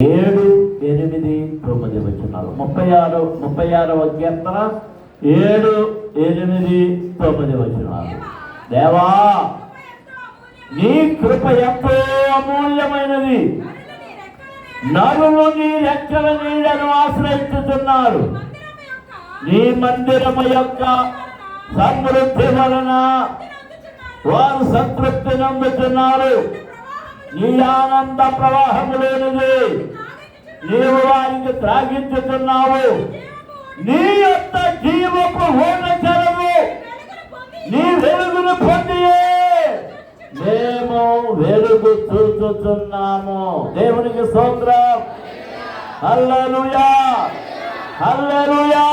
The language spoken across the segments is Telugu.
ఏడు ఎనిమిది తొమ్మిది వచ్చినారు ముప్పై ఆరు ముప్పై ఆరవ కీర్తన ఏడు ఎనిమిది తొమ్మిది వచ్చినారు దేవా నీ కృప ఎంతో అమూల్యమైనది. నరులు నీ రెక్కల నీడను ఆశ్రయించుతున్నారు నీ మందిరము యొక్క సమృద్ధి వలన వారు సంతృప్తి నందుతున్నారు ఈ ఆనంద ప్రవాహం లేనిది నీవు వారికి త్రాగించుతున్నావు నీ యొక్క జీవపు చెరవు నీ వెలుగును పొందియే. మేము వెలుగు చూచుతున్నాము దేవునికి స్తోత్రం. హల్లెలూయా. హల్లెలూయా.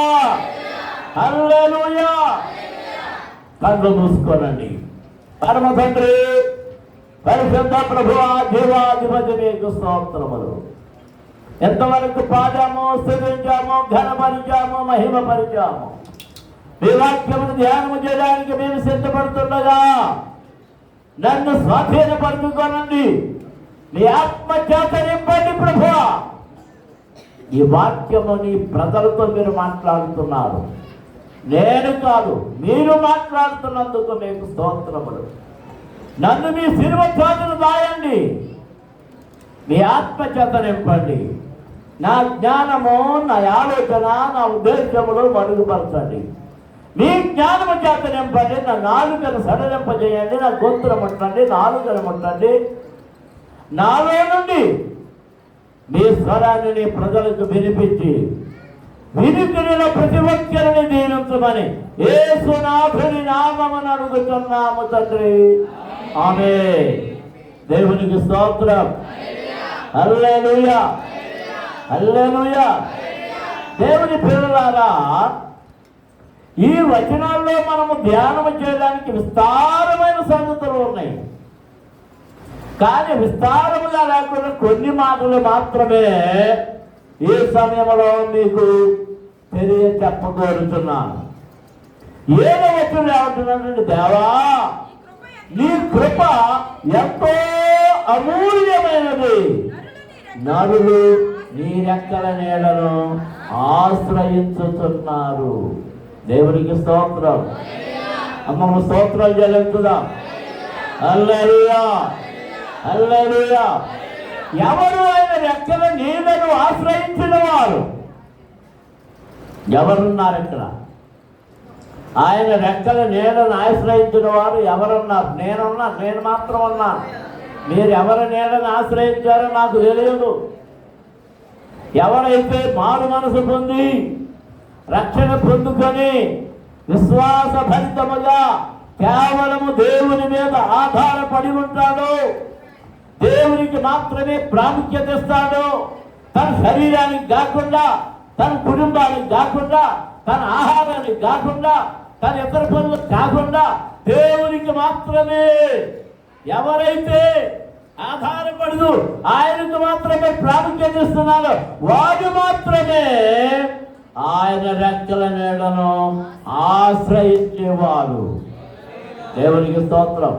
హల్లెలూయా. కళ్ళు మూసుకోనండి. పరమ తండ్రి పరిశుద్ధ ప్రభు జీవాధిపతి మీకు స్తోత్రములు. ఎంతవరకు పాడాము స్థుతించాము ఘనపరిచాము మహిమపరిచాము. మీ వాక్యమును ధ్యానము చేయడానికి మేము సిద్ధపడుతుండగా నన్ను స్వాధీనపరుచుకోనండి. మీ ఆత్మ చేత ప్రభు ఈ వాక్యము నీ ప్రజలతో మీరు మాట్లాడుతున్నారు. నేను కాదు మీరు మాట్లాడుతున్నందుకు మీకు స్తోత్రములు. నన్ను మీ సిరువ చేతులు దాయండి మీ ఆత్మచేత నింపండి. నా జ్ఞానము నా ఆలోచన నా ఉద్దేశములు మరుగుపరచండి. మీ జ్ఞానము చేత నింపండి. నా నాలుకను సడలింపజేయండి. నా గొంతును ముట్టండి నాలుకను ముట్టండి నాలో నుండి మీ స్వరాన్ని నీ ప్రజలకు వినిపించి వినికిడిన ప్రతి ఒక్కరిని దీవించమని ఏసునాథుని నామమును అడుగుతున్నాము తండ్రి. ఆమె దేవునికి స్తోత్రం. హల్లెలూయా. హల్లెలూయా. దేవుని పిల్లలారా ఈ వచనాల్లో మనము ధ్యానం చేయడానికి విస్తారమైన సంగతులు ఉన్నాయి. కానీ విస్తారముగా లేకుండా కొన్ని మాటలు మాత్రమే ఈ సమయంలో మీకు తెలియ చెప్పగలుగుతున్నాను ఏదో వచ్చిన ఏమంటున్నానండి దేవా నీ కృప ఎంతో అమూల్యమైనది. నరులు నీ రెక్కల నీడను ఆశ్రయించుతున్నారు దేవునికి స్తోత్రం. అమ్మమ్మ స్తోత్రం చెల్లించుదా. అల్లరియా అల్లెలుయా ఎవరు ఆయన రెక్కల నీడను ఆశ్రయించిన వారు? ఎవరున్నారు ఇక్కడ? ఆయన రెక్కల నీడను ఆశ్రయించిన వారు ఎవరున్నారు? నేనున్నా నేను మాత్రం ఉన్నాను. మీరు ఎవరి నీడను ఆశ్రయించారో నాకు తెలియదు. ఎవరైతే మారు మనసు పొంది రక్షణ పొందుకొని విశ్వాస ఫలితముగా కేవలము దేవుని మీద ఆధారపడి ఉంటాడో దేవునికి మాత్రమే ప్రాముఖ్యత ఇస్తాడు తన శరీరానికి కాకుండా తన కుటుంబానికి కాకుండా తన ఆహారానికి కాకుండా కానీ ఇతర పనులు కాకుండా దేవునికి మాత్రమే. ఎవరైతే ఆధారపడదు ఆయనకు మాత్రమే ప్రాముఖ్యత ఇస్తున్నారో వాడు మాత్రమే ఆయన రెక్కల నీడను ఆశ్రయించేవారు దేవునికి స్తోత్రం.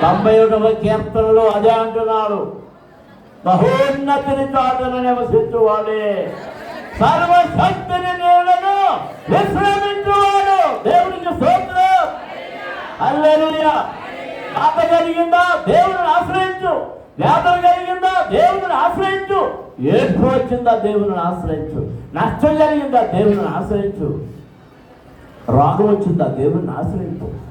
తొంభై ఒకటవ కీర్తనలో అదే అంటున్నాడు బహోన్నతిని చాటున నివసించువాడే సర్వశక్తిని నీడను విశ్రమించువాడు. దేవునికి స్తోత్రం. హల్లెలూయా. బాధ కలిగిందా? దేవుని ఆశ్రయించు. వేదన కలిగిందా? దేవుని ఆశ్రయించు. ఏడ్పు వచ్చిందా? దేవుని ఆశ్రయించు. నష్టం జరిగిందా దేవుని ఆశ్రయించు. రోగం వచ్చిందా? దేవుడిని ఆశ్రయించు.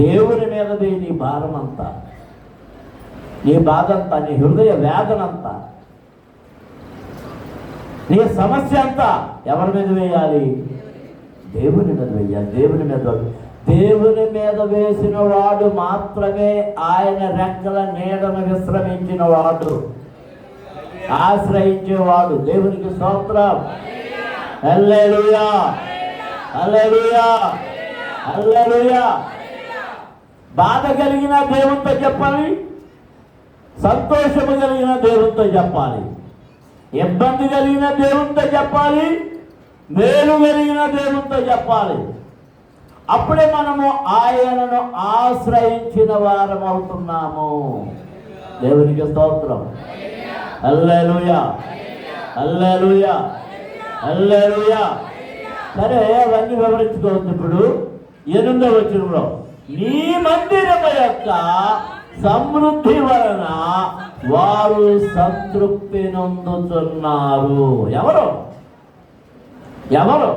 దేవుని మీదది నీ భారం అంతా. నీ బాధ అంతా నీ హృదయ వేదన అంతా. నీ సమస్య అంతా ఎవరి మీద వేయాలి? దేవుని మీద వేయాలి. దేవుని మీద దేవుని మీద వేసిన వాడు మాత్రమే ఆయన రెక్కల నీడను విశ్రమించిన వాడు. ఆశ్రయించేవాడు దేవునికి స్తోత్రం. హల్లెలూయా. హల్లెలూయా. హల్లెలూయా. బాధ కలిగిన దేవునితో చెప్పాలి. సంతోషము కలిగిన దేవునితో చెప్పాలి. ఇబ్బంది కలిగిన దేవునితో చెప్పాలి మేలు కలిగిన దేవునితో చెప్పాలి. అప్పుడే మనము ఆయనను ఆశ్రయించిన వారం అవుతున్నాము. దేవునికి స్తోత్రం. అల్లెలుయా అల్లెలుయా అల్లెలుయా సరే అవన్నీ వివరించుకోవచ్చు ఇప్పుడు. ఎనిమిదో వచ్చినప్పుడు నీ మందిరము యొక్క సమృద్ధి వలన వారు సంతృప్తి నొందుతున్నారు. ఎవరు? ఎవరు?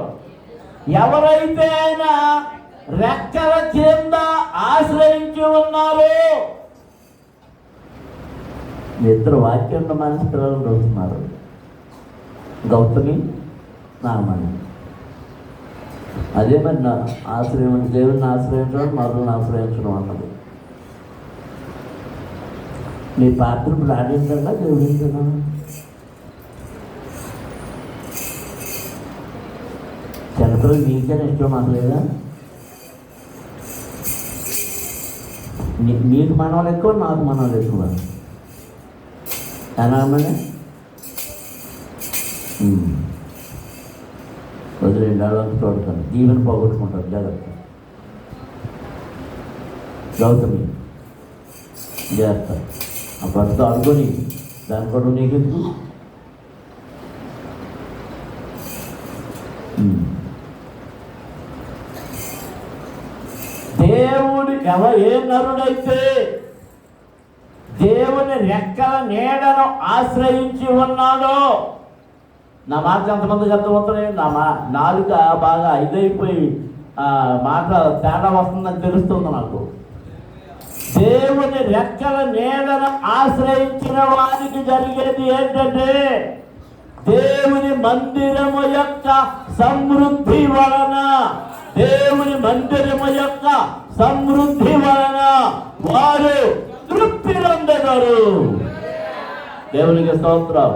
ఎవరైతే ఆయన రెక్కల కింద ఆశ్రయించి ఉన్నారు? ఇద్దరు వాక్యంలో మనసు పిల్లలు చూస్తున్నారు. గౌతమి నామని అదే మరి నా ఆశ్రయం దేవుడిని ఆశ్రయించడం మరులను ఆశ్రయించడం అన్నది. మీ పాత్ర ఇప్పుడు ఆడించడా దేవుడించడా చిన్నపిల్లలు ఇష్టం మాకు లేదా మీ- మనవాళ్ళు ఎక్కువ నాకు మనవాళ్ళు ఎక్కువ అనామని వదిలేండి వాళ్ళకి చూడతాను దీవెన పోగొట్టుకుంటారు జాగ్రత్త గౌతమి జాగ్రత్త ఆ భర్త అనుకొని దాని కూడా నీకెందుకు. దేవుడు ఎవ ఏ నరుడైతే దేవుని రెక్కల నీడను ఆశ్రయించి ఉన్నాడో నా మాట ఎంతమందికి అర్థమవుతున్నాయి నా మా నాలుక బాగా ఇదైపోయి ఆ, మాట తేడా వస్తుందని తెలుస్తుంది నాకు దేవుని రెక్కల నేలను ఆశ్రయించిన వారికి జరిగేది ఏంటంటే దేవుని మందిరము యొక్క సమృద్ధి వలన దేవుని మందిరము యొక్క సమృద్ధి వలన వారు తృప్తి పొందగలరు. దేవునికి స్తోత్రం.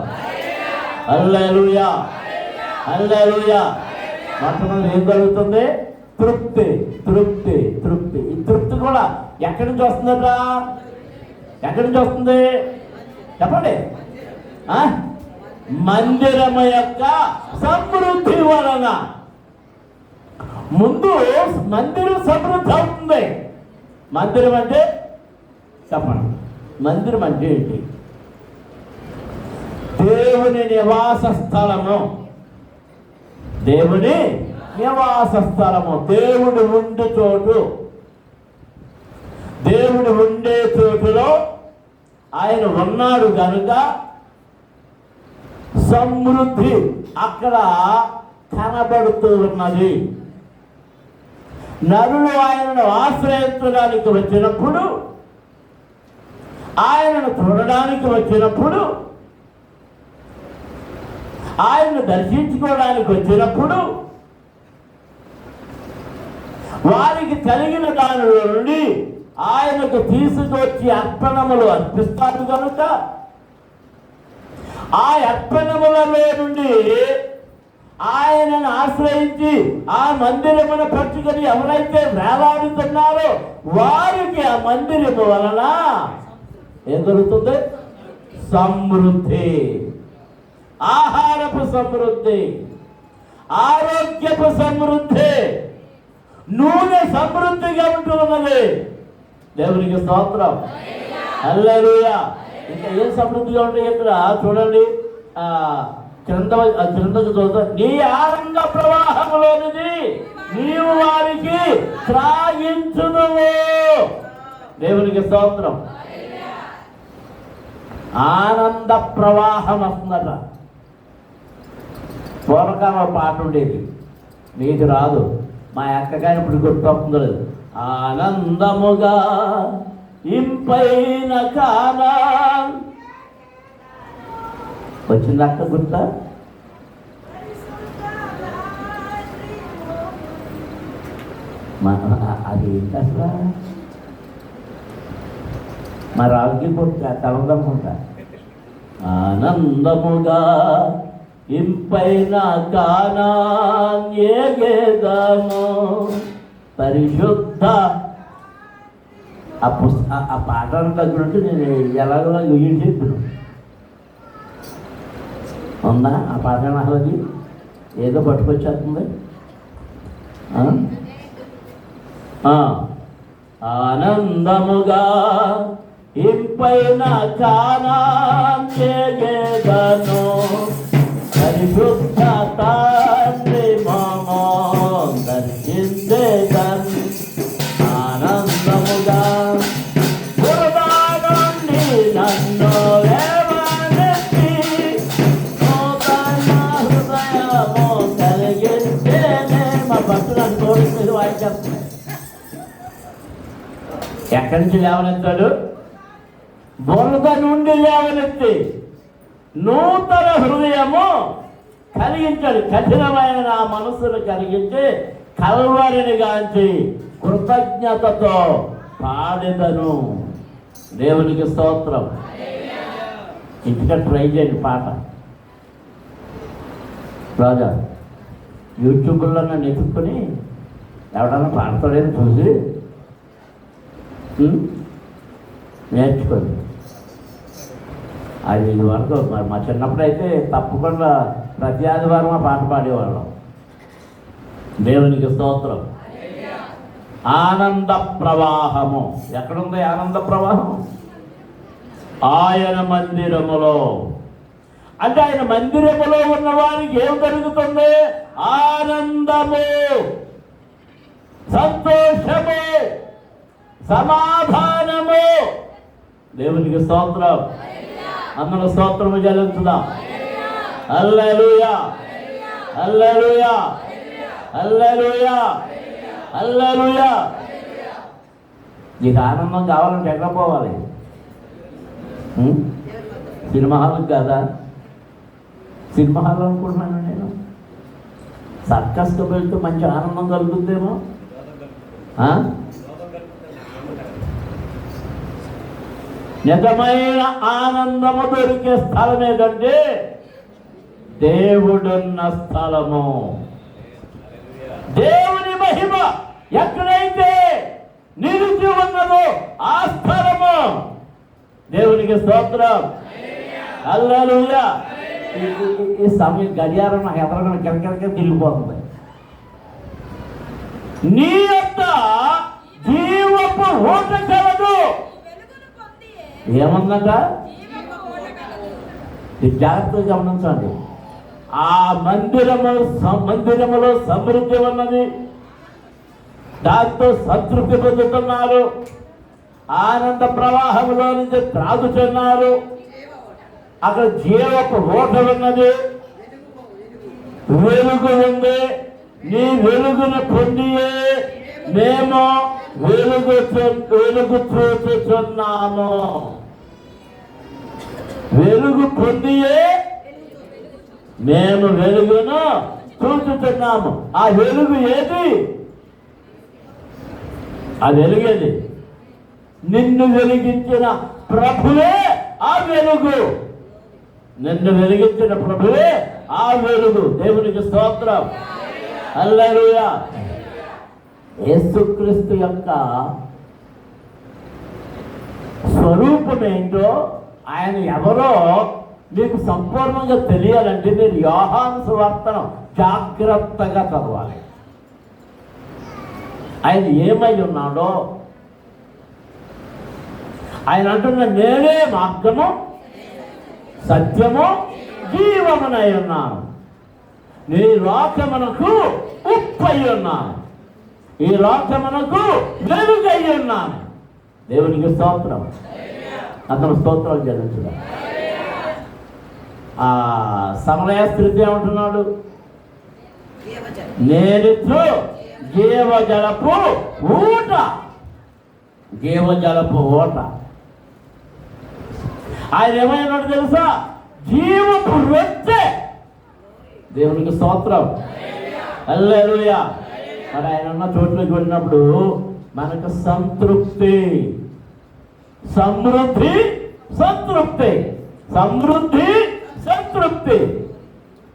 అల్లెలుయా అల్లెలుయా మొట్టమొదటి ఏం జరుగుతుంది? తృప్తి తృప్తి తృప్తి. ఈ తృప్తి కూడా ఎక్కడి నుంచి వస్తుందట ఎక్కడి నుంచి వస్తుంది? చెప్పండి. ఆ? యొక్క సమృద్ధి వలన. ముందు మందిరం సమృద్ధి అవుతుంది. మందిరం అంటే చెప్పండి. మందిరం అంటే ఏంటి? దేవుని నివాస స్థలము. దేవుని నివాస స్థలము దేవుడు ఉండే చోటు. దేవుడు ఉండే చోటులో ఆయన ఉన్నాడు కనుక సమృద్ధి అక్కడ కనబడుతూ ఉన్నది. నరులు ఆయనను ఆశ్రయించడానికి వచ్చినప్పుడు ఆయనను చూడడానికి వచ్చినప్పుడు ఆయనను దర్శించుకోవడానికి వచ్చినప్పుడు వారికి కలిగిన దానిలో నుండి ఆయనకు తీసుకొచ్చి అర్పణములు అర్పిస్తారు కనుక ఆ అర్పణములలో నుండి ఆయనను ఆశ్రయించి ఆ మందిరమును పట్టుకొని ఎవరైతే వేలాడుతున్నారో వారికి ఆ మందిరము వలన ఏం జరుగుతుంది? సమృద్ధి. ఆహారపు సమృద్ధి. ఆరోగ్యపు సమృద్ధి. నూనె సమృద్ధిగా ఉంటున్నది. దేవునికి స్తోత్రం. హల్లెలూయా. ఇంకా ఏం సమృద్ధిగా ఉంటాయి ఇక్కడ చూడండి. ఆ క్రింద క్రిందకు చూద్దాం. నీ ఆనంద ప్రవాహములోనిది నీవు వారికి త్రాగించును దేవునికి స్తోత్రం. ఆనంద ప్రవాహం వస్తుందట. పూర్వకాలం పాట ఉండేది. నీకు రాదు. మా అక్కగాని ఇప్పుడు గుర్తొస్తుంది ఆనందముగా ఇంపైన కానా. వచ్చింది అక్క గుర్త? మా- అది ఏంటి అసలు మా రావుకి గుర్త తలందనుకుంటా ఆనందముగా ఇంపైన కానాగేదము పరిశుద్ధ. ఆ పుస్త ఆ- ఆ పాటను తగ్గినట్టు నేను ఎలాగోలా గుయ్యం చెప్పాను ఉందా ఆ పాట నాది ఏదో పట్టుకొచ్చేస్తుంది. ఆనందముగా ఇంపైన కానాగేదను పరిశుద్ధ ఎక్కడి నుంచి లేవనెత్తాడు? బురద నుండి లేవనెత్తి. నూతన హృదయము కలిగించాడు కఠినమైన నా మనస్సును కలిగించి కల్వరిని గాంచి కృతజ్ఞతతో పాడెదను. దేవునికి స్తోత్రం. ఇంటిగా ట్రై చేయండి పాట. రాజా యూట్యూబ్లో నన్ను ఎత్తుక్కొని ఎవడన్నా పాడతాడని చూసి. నేర్చుకోండి. అది ఇది వరకు మా చిన్నప్పుడైతే తప్పకుండా ప్రతి ఆదివారం ఆ పాట పాడేవాళ్ళం. దేవునికి స్తోత్రం. ఆనంద ప్రవాహము. ఎక్కడుంది ఆనంద ప్రవాహం? ఆయన మందిరములో. అంటే ఆయన మందిరములో ఉన్న వారికి ఏం జరుగుతుంది? ఆనందము. సంతోషము. సమాధానము. దేవునికి స్తోత్రం. అందరూ స్తోత్రము చెల్లించుదా. అల్లెలుయా అల్లెలుయా అల్లెలుయా అల్లెలుయా నీకు ఆనందం కావాలంటే ఎక్కడ పోవాలి? సినిమా హాల్కి కాదా? సినిమా హాల్ అనుకుంటున్నాను నేను. సర్కస్కి వెళ్తే మంచి ఆనందం కలుగుతుందేమో ఆ? నిజమైన ఆనందము దొరికే స్థలం ఏదంటే దేవుడున్న స్థలము. దేవుని మహిమ ఎక్కడైతే నిలిచి ఉన్నదో ఆ స్థలము. దేవునికి స్తోత్రం. అల్లెలూయా ఈ- సమయం గడియారం నాకు ఎదరగా కిరకిరక తిరిగిపోతుంది. నీ యొక్క జీవపు ఓటక ఏముందంట ఇది జాగ్రత్తగా గమనించండి. ఆ మందిరము మందిరములో సమృద్ధి ఉన్నది. దాంతో సంతృప్తి పొందుతున్నారు. ఆనంద ప్రవాహంలో నుంచి త్రాగుతున్నారు. అక్కడ జీవపు ఓట ఉన్నది. వెలుగు ఉంది. నీ వెలుగును పొందియే మేము వెలుగు వెలుగు చూచుచున్నాము. వెలుగు పొందియే మేము వెలుగును చూచుతున్నాము ఆ వెలుగు ఏది? ఆ వెలుగేది. నిన్ను వెలిగించిన ప్రభువే ఆ వెలుగు. నిన్ను వెలిగించిన ప్రభువే ఆ వెలుగు. దేవునికి స్తోత్రం. అల్లరుయా యేసుక్రీస్తు యొక్క స్వరూపం ఏంటో ఆయన ఎవరో మీకు సంపూర్ణంగా తెలియాలంటే మీరు యోహాను సువార్తను జాగ్రత్తగా చదవాలి. ఆయన ఏమై ఉన్నాడో? ఆయన అంటున్న నేనే మార్గము సత్యము జీవమునై ఉన్నాను. నీ లోకమునకు ఉప్పై ఉన్నాను. ఈ లోకమునకు వెలుగై ఉన్నాను. దేవునికి స్తోత్రం. అతను స్తోత్రాలు చెల్లించుదా ఆ సమరయ స్థితి ఏమంటున్నాడు? నేనిచ్చు జీవజలపు ఊట. జీవజలపు ఊట. ఆయన ఏమైనాడు తెలుసా? జీవపు రొట్టె. దేవునికి స్తోత్రం. అల్లెలుయా మరి ఆయన ఉన్న చోట్లకి వెళ్ళినప్పుడు మనకు సంతృప్తి. సమృద్ధి సంతృప్తి. సమృద్ధి సంతృప్తి.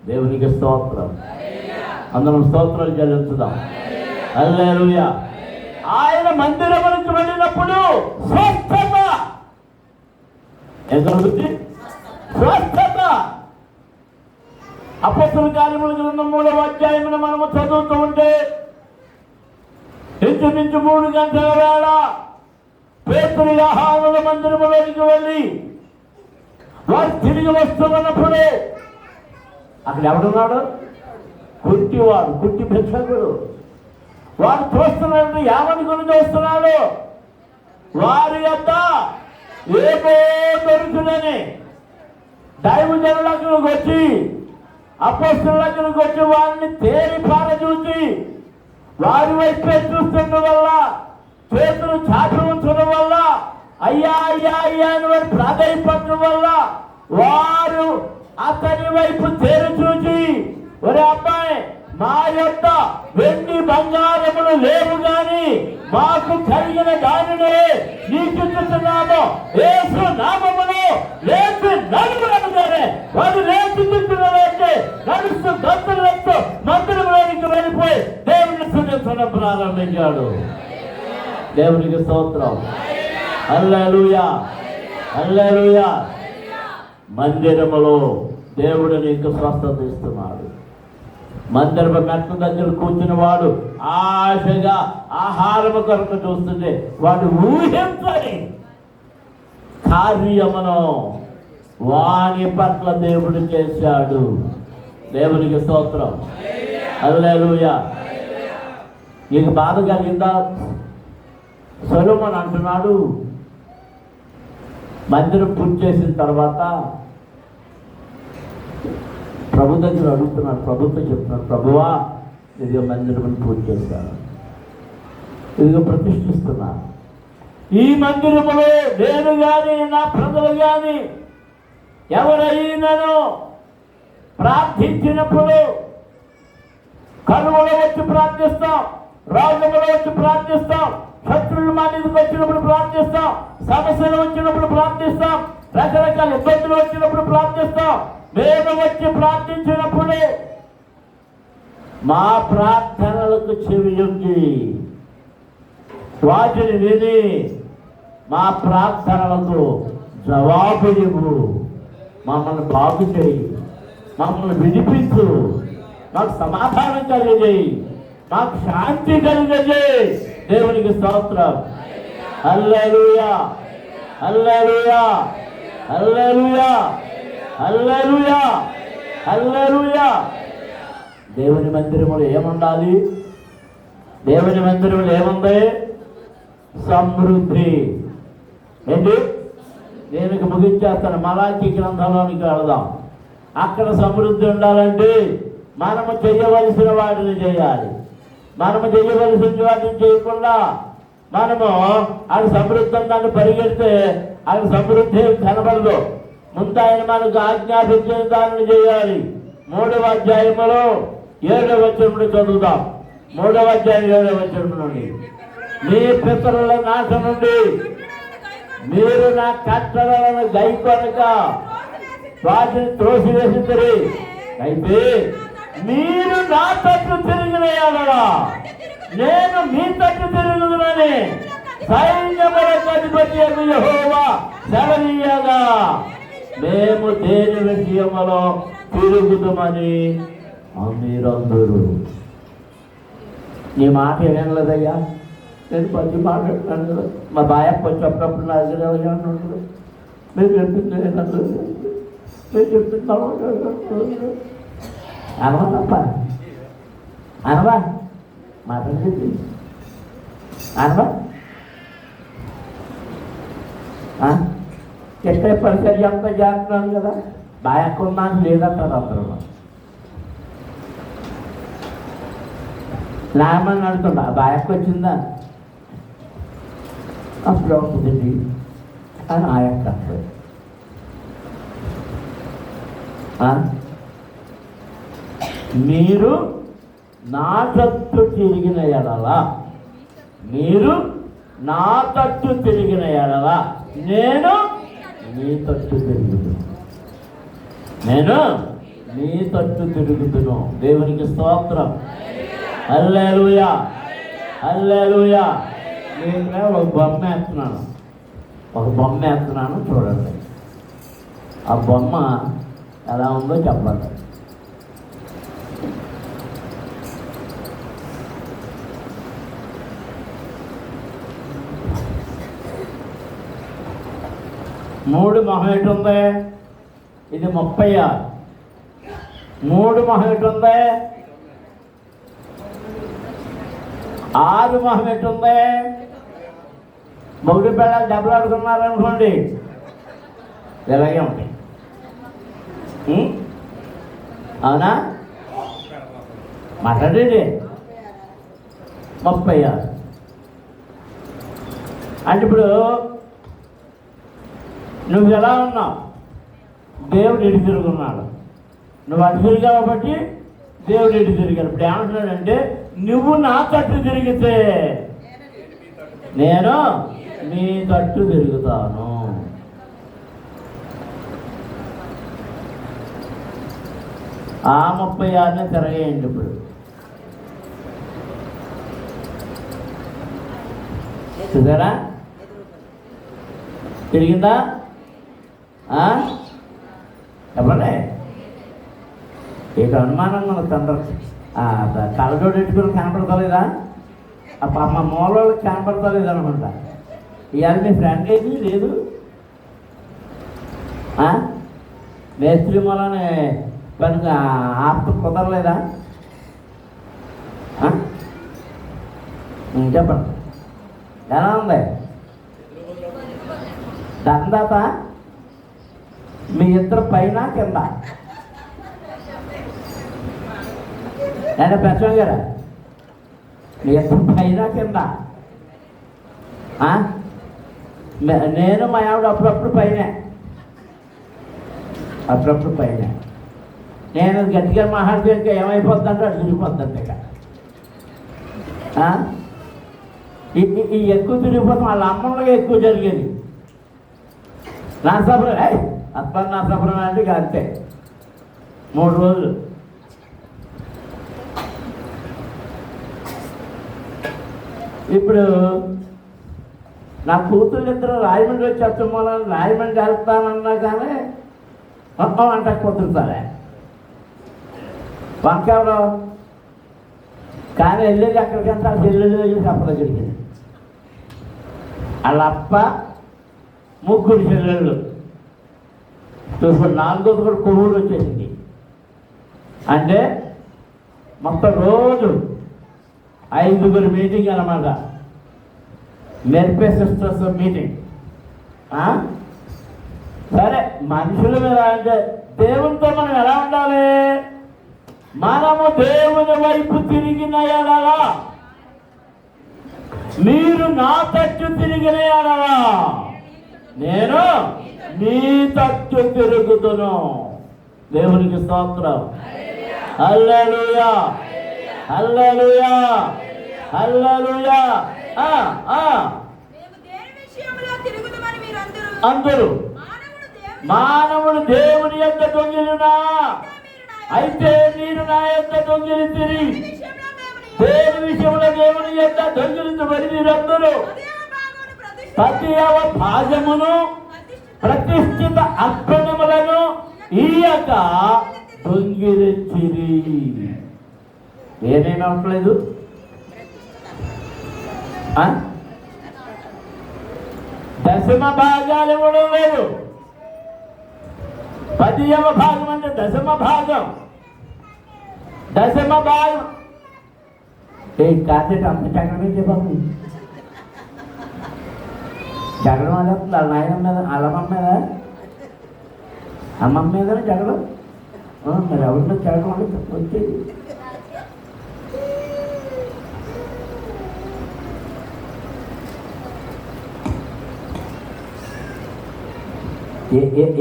దేవునికి స్తోత్రం. అందరం స్తోత్రాలు చెల్లించుదాం. అల్లెలుయా ఆయన మందిరములకు వెళ్ళినప్పుడు స్వస్థత. ఎంత స్వస్థత. అపస్తుల కార్యముల గ్రంథం మూడవ అధ్యాయమున మనము చదువుతూ ఉంటే ఇంచుమించు మూడు గంటల వేళ పేతులు ఆహార మందిరంలోనికి వెళ్ళి వారు తిరిగి వస్తున్నప్పుడే అక్కడ ఎవడున్నాడు? కుట్టివాడు కుట్టి భిక్షకుడు. వారు చూస్తున్నాడు ఏమని గురించి వస్తున్నాడు? వారి యొక్క ఏమో దొరుకుతుందని దైవజనుల దగ్గరకు వచ్చి అపస్తులకు వచ్చి వారిని తేరి పార చూసి వారి వైపే చూస్తుండడం వల్ల చేతులు చాపి ఉంచడం వల్ల అయ్యా అయ్యా అయ్యా అని వారు ప్రాధాన్యపడడం వల్ల వారు అతని వైపు తేరి చూచి ఒరే అబ్బాయి మా యొక్క వెండి బంగారములు లేవు గాని మాకు కలిగిన దానిని నీకు చూస్తున్నాము ఏసు నామములు లేచి నడుపునగానే వాడు లేచి తింటున్నదంటే నడుస్తూ గంతులు వేస్తూ మందిరంలోనికి వెళ్ళిపోయి దేవుని స్థుతించడం ప్రారంభించాడు. దేవునికి స్తోత్రం. అల్లెలుయా అల్లెలుయా మందిరములో దేవుడు నీకు స్వస్థత ఇస్తున్నాడు. మందిరపు మెట్ల దగ్గర కూర్చుని వాడు ఆశగా ఆహారము కొరకు చూస్తుంటే వాడు ఊహించని కార్యమును వాని పట్ల దేవుడు చేశాడు. దేవునికి స్తోత్రం. అల్లెలుయా నీకు బాధ కలిగిందా సొలొమోన్ అంటున్నాడు. మందిరం పూర్తి చేసిన తర్వాత ప్రభు దగ్గర అడుగుతున్నాడు ప్రభుత్వం చెప్తున్నాడు ప్రభువా ఇదిగో మందిరం పూర్తి చేశాను ఇదిగో ప్రతిష్ఠిస్తున్నాను ఈ మందిరములో నేను కానీ నా ప్రజలు కానీ ఎవరైనాను ప్రార్థించినప్పుడు కరువులో వచ్చి ప్రార్థిస్తాం రోగములో వచ్చి ప్రార్థిస్తాం శత్రువులు మా మీదకి వచ్చినప్పుడు ప్రార్థిస్తాం? సమస్యలు వచ్చినప్పుడు ప్రార్థిస్తాం. రకరకాల ఇబ్బందులు వచ్చినప్పుడు ప్రార్థిస్తాం. మేము వచ్చి ప్రార్థించినప్పుడే మా ప్రార్థనలకు చెవియుంది వాటిని విని మా ప్రార్థనలకు జవాబు ఇవ్వు మమ్మల్ని బాగు చేయి. మమ్మల్ని విడిపించు. మాకు సమాధానం కలిగజేయి. మాకు శాంతి కలిగజేయి. దేవునికి స్తోత్రం. హల్లెలూయా. హల్లెలూయా. హల్లెలూయా. హల్లెలూయా. హల్లెలూయా. దేవుని మందిరములో ఏముండాలి? దేవుని మందిరములు ఏముంది? సమృద్ధి. ఏంటి? నేను ముగించేస్తాను. మలాకి గ్రంథంలోనికి వెళదాం. అక్కడ సమృద్ధి ఉండాలంటే మనము చేయవలసిన వాటిని చేయాలి. మనము చేయవలసింది వాటిని చేయకుండా మనము అది సమృద్ధి దాన్ని పరిగెడితే అది సమృద్ధి కనబడదు. ముందు ఆయన మనకు ఆజ్ఞాపించిన దానిని చేయాలి. మూడవ అధ్యాయములో ఏడవ వచనములు చదువుదాం. మూడవ అధ్యాయం ఏడవ వచనం నుండి మీ పితరుల నాశ నుండి మీరు నా కట్టలను గైకొనక వాటిని త్రోసివేసిందరి అయితే మీరు నా తట్టు తిరిగిన ఎడల నేను మీ తట్టు తిరుగుదునని సైన్యములకు అధిపతి యెహోవా సెలవీయగా మేము దేని విషయములో తిరుగుతామని మీరందరూ నీ మాట ఏమనలేదయ్యా నేను పది మాట్లాడుతున్నాను కదా మా బాయప్ప వచ్చి నా దగ్గర మీరు చెప్పింది నేను చెప్పింది అనవా తప్ప అనవా మాట్లాడింది అనవా ఎక్కడ పరిచర్య అంతా చేస్తున్నాను కదా బాయక్క ఉన్నాను లేదంటారు అందరూ నామని అడుగుతుండ బాయక్క వచ్చిందా అప్పుడు అవుతుంది అని ఆ యొక్క అంటారు. ఆ? మీరు నా తట్టు తిరిగిన ఎడల. మీరు నా తట్టు తిరిగిన ఎడల. నేను మీ తట్టు తిరుగుదు నేను మీ తట్టు తిరుగుతును దేవునికి స్తోత్రం. అల్లేలుయా అల్లేలుయా నేను ఒక బొమ్మ వేస్తున్నాను. ఒక బొమ్మ వేస్తున్నాను చూడండి. ఆ బొమ్మ ఎలా ఉందో చెప్పండి. మూడు మొహం ఎటు ఉంది ఇది ముప్పై ఆరు. మూడు మొహం ఎటు ఉంది ఆరు మొహం ఎటు ఉంది మొగుడు పిల్లలు దెబ్బలు ఆడుకున్నారనుకోండి. ఇలాగే ఉంటాయి. అవునా? మాట్లాడండి. ముప్పై ఆరు. అంటే ఇప్పుడు నువ్వు ఎలా ఉన్నావు? దేవుడు ఇటు తిరుగున్నాడు నువ్వు అటు తిరిగావు కాబట్టి దేవుడు ఇటు తిరిగాడు. ఇప్పుడు ఏమంటున్నాడంటే నువ్వు నా తట్టు తిరిగితే నేను నీ తట్టు తిరుగుతాను. ఆ ముప్పై ఆరునే తిరగేయండి ఇప్పుడు. చూసారా? తిరిగిందా? చెప్పండి ఇక అనుమానంగా ఉంది తండ్రి కళ్ళజోడు పెట్టుకుని కనపడతలేదా? ఆ పాప మా మూలకి కనపడతలేదు అనుకుంటా ఇవాళ మీ ఫ్రెండ్ ఏది? లేదు? మేస్త్రి మూలని కనుక ఆప్త కుదరలేదా? చెప్పండి. ఎలా ఉంది? దందాత? మీ ఇద్దరు పైన కింద. నేను పెంచం గారా? మీ ఇద్దరు పైన కింద. నేను మా ఆవిడ అప్పుడప్పుడు పైనే. అప్పుడప్పుడు పైన. నేను గట్టిగా మాట్లాడితే ఇంకా ఏమైపోద్ది అటు తిరిగిపోద్ది ఇక. ఈ- ఎక్కువ తిరిగిపోతాం వాళ్ళ అమ్మంలో ఎక్కువ జరిగేది. నాసాపురం ఏ అత్పన్ అంటే అంతే. మూడు రోజులు. ఇప్పుడు నా కూతురు ఇద్దరు రాయమండ్రి వచ్చి వచ్చమ్మని రాయమండ్రి వెళ్తానన్నా కానీ మొత్తం అంట కుదురుతారే వంకెవరు కానీ వెళ్ళేది ఎక్కడికంటే ఆ చెల్లెలు వెళ్ళి చెప్ప వాళ్ళ అప్ప ముగ్గురు చెల్లెళ్ళు. ఇప్పుడు నాలుగోది కూడా కొవ్వూరు వచ్చేసింది. అంటే మొత్తం రోజు ఐదుగురు మీటింగ్ అనమాట మెరిపే సిస్టర్స్ మీటింగ్ సరే మనుషుల మీద అంటే దేవునితో మనం ఎలా ఉండాలి? మనము దేవుని వైపు తిరిగిన ఎడలా? మీరు నా తట్టు తిరిగిన ఎడలా? నేను నీ తట్టు తిరుగుతును దేవునికి స్తోత్రం. హల్లెలూయా. హల్లెలూయా. హల్లెలూయా. ఆ ఆ. అందరూ. మానవుడు దేవుని దేవుని యొక్క దొంగిలునా. అయితే మీరు నా యొక్క దొంగిలి తిరిగి. విషయంలో మేము నీ దేని విషయంలో దేవుని యొక్క దొంగిలించబడి మీరందరూ. పతియవ భాగమును ప్రతిష్ఠిత అర్పణములను ఈయక దొంగిరించిరి ఏదైనా అవట్లేదు ఆ? దశమ భాగాలు ఇవ్వడం లేదు పదియవ భాగం అంటే దశమ భాగం. దశమ భాగం. ఏ కాసేపు అంత చక్కగా చెప్పాము జగడం అలా వాళ్ళ నాయన మీద వాళ్ళమ్మ మీద? అమ్మమ్మ మీద జగడం? మరి ఎవరిలో జగడం అని వచ్చేది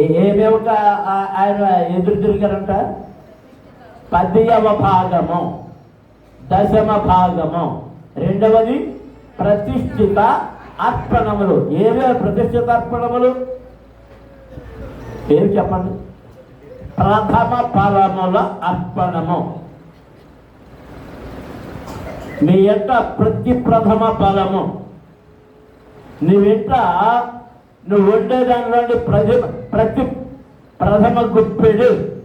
ఏమేమి ఒక ఆయన ఎదురు తిరిగారంట? పదియవ భాగము దశమ భాగము. రెండవది ప్రతిష్ఠిత అర్పణములు. ఏవే ప్రతిష్ఠిత అర్పణములు? ఏమి చెప్పండి? ప్రథమ ఫలముల అర్పణము. నీ యొక్క ప్రతి ప్రథమ ఫలము? నీ వెంట నువ్వు వండేదానిలోని ప్రతి ప్రతి ప్రథమ గుప్పెడు.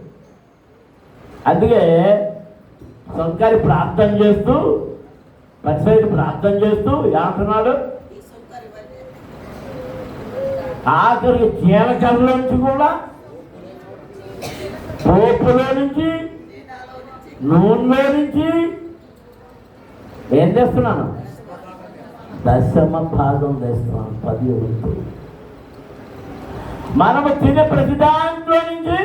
అందుకే సంకారి ప్రార్థన చేస్తూ పరిసైడ్ ప్రార్థన చేస్తూ ఏమంటున్నాడు ఆఖరికి చీలకర్ల నుంచి కూడా పోపులో నుంచి నూనెలో నుంచి. ఏం చేస్తున్నాను? దశమ భాగం వేస్తున్నాను పది వంతు మనము తినే ప్రతి దాంట్లో నుంచి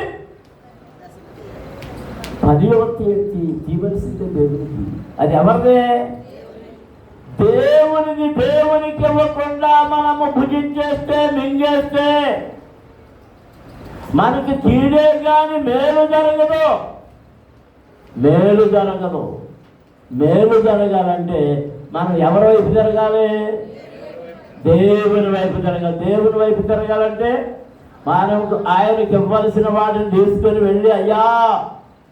పది వంతు ఏంటి తీవలసిందే దేవునికి. అది ఎవరిదే? దేవునికి దేవునికి ఇవ్వకుండా మనము భుజించేస్తే మింగేస్తే మనకి తీరే కానీ మేలు జరగదు. మేలు జరగదు. మేలు జరగాలంటే మనం ఎవరి వైపు జరగాలి దేవుని వైపు జరగాలి దేవుని వైపు జరగాలంటే మనం ఆయనకి ఇవ్వాల్సిన వాటిని తీసుకొని వెళ్ళి అయ్యా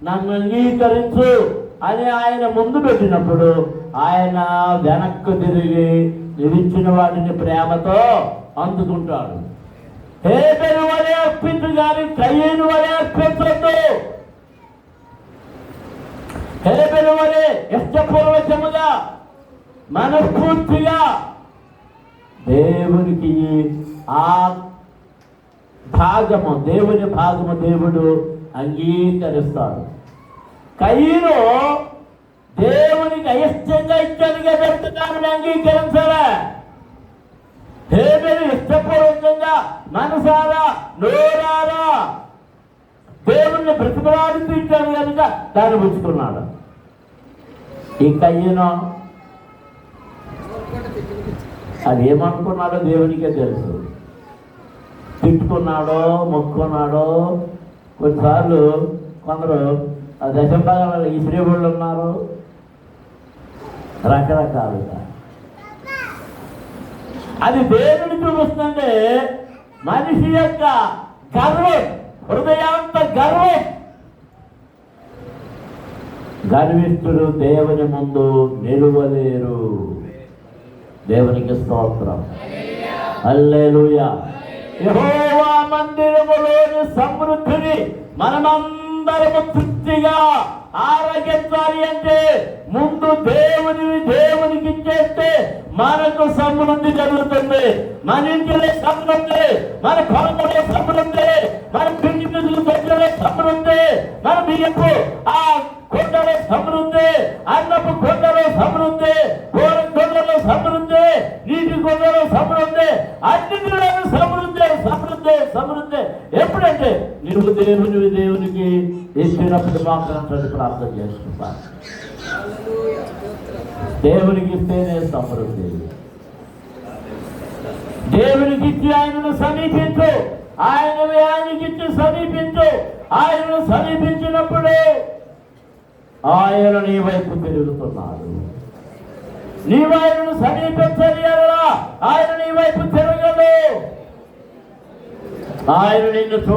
నన్ను అంగీకరించు అని ఆయన ముందు పెట్టినప్పుడు ఆయన వెనక్కు తిరిగి నిలిచిన వాటిని ప్రేమతో అందుకుంటాడు. హేబెలు వలె అర్పించు కానీ కయ్యను వలె అర్పించద్దు. హేబెను వలె ఇష్టపూర్వకముగా మనస్ఫూర్తిగా దేవునికి ఆ భాగము దేవుని భాగము దేవుడు అంగీకరిస్తాడు. కయ్యను దేవునికి అయిష్టంగా ఇచ్చనిగా పెడుతున్నామని అంగీకరించాలా? దేవుని ఇష్టపూర్వకంగా మనసారా నోరారా దేవుణ్ణి ప్రతిపలాడుతూ ఇచ్చాను కనుక దాన్ని పుచ్చుకున్నాడు ఇంకా కయ్యను అది ఏమనుకున్నాడో దేవునికే తెలుసు. తిట్టుకున్నాడో మొక్కుకున్నాడో కొన్నిసార్లు కొందరు ఆ దశంభాగాలలో ఈ శ్రీవుళ్ళు ఉన్నారు. రకరకాలుగా. అది దేవుని చూపిస్తుందంటే మనిషి యొక్క గర్వం హృదయాంత గర్వం. గర్విష్ఠుడు దేవుని ముందు నిలువలేరు. దేవునికి స్తోత్రం. హల్లెలూయా. యెహోవా మందిరములోని సమృద్ధిని మనమందరము తృప్తిగా ఆరోగ్యత్వాలి అంటే ముందు దేవుని దేవునికి ఇచ్చేస్తే మనకు సమృద్ధి జరుగుతుంది. మన ఇంటిలో సమృద్ధి మన పొలంలో సమృద్ధి మన పిండి పిల్లలు సమృద్ధి మన బియ్యపు ఆ కొండలో సమృద్ధి అన్నపు కొండలో సమృద్ధి కూర కొండలో సమృద్ధి నీటి కొండలో సమృద్ధి అన్నిటిలో సమృద్ధి సమృద్ధి సమృద్ధి ఎప్పుడంటే నువ్వు దేవుని దేవునికి ఇచ్చినప్పుడు మాత్రం ప్రార్థన చేసుకుంటా దేవునికి ఇస్తేనే సమృద్ధి దేవునికి ఇచ్చి ఆయనను సమీపించు. ఆయన ఆయనకి ఇచ్చి సమీపించు. ఆయనను సమీపించినప్పుడే ఆయన నీ వైపు తిరుగుతున్నాడు. నీవు ఆయనను సమీపించని ఆయన నీ వైపు తిరగదు. ఆయన నిన్ను చూ